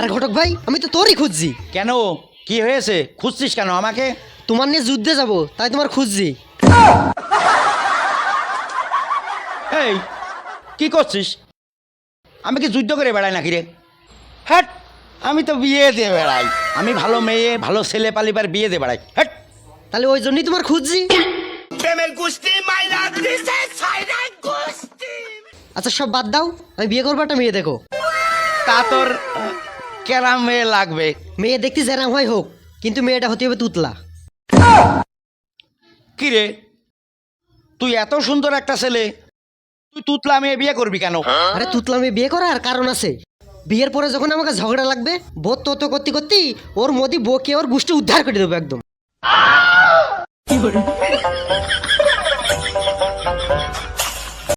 আর ঘটক ভাই আমি তো তোরই খুঁজছি। কেন? কি হয়েছে? খুঁজছিস কেন আমাকে? তোমার নিয়ে যুদ্ধে যাব তাই তোমার খুঁজছি। এই কি করছিস? আমি কি যুদ্ধ করে বেড়াই নাকি রে? হ্যাট আমি তো বিয়ে দিয়ে বেড়াই। আমি ভালো মেয়ে ভালো ছেলে পালিবার বিয়ে দিয়ে বেড়াই। হ্যাট তাহলে ওই জন্যই তোমার খুঁজছি। আচ্ছা সব বাদ দাও আমি বিয়ে করব একটা মেয়ে দেখো। তা তোর কেরাম মেয়ে লাগবে। মেয়ে দেখতে যেরাম হয় হোক কিন্তু মেয়েটা হতে হবে তুতলা। কি রে তুই এত সুন্দর একটা ছেলে তুই তুতলা মেয়ে বিয়ে করবি কেন? আরে তুতলা মেয়ে বিয়ে করার কারণ আছে। বিয়ের পরে যখন আমাকে ঝগড়া লাগবে বোধ তত করতে করতে ওর মোদি বকে ওর গোষ্ঠী উদ্ধার করে দেবো একদম।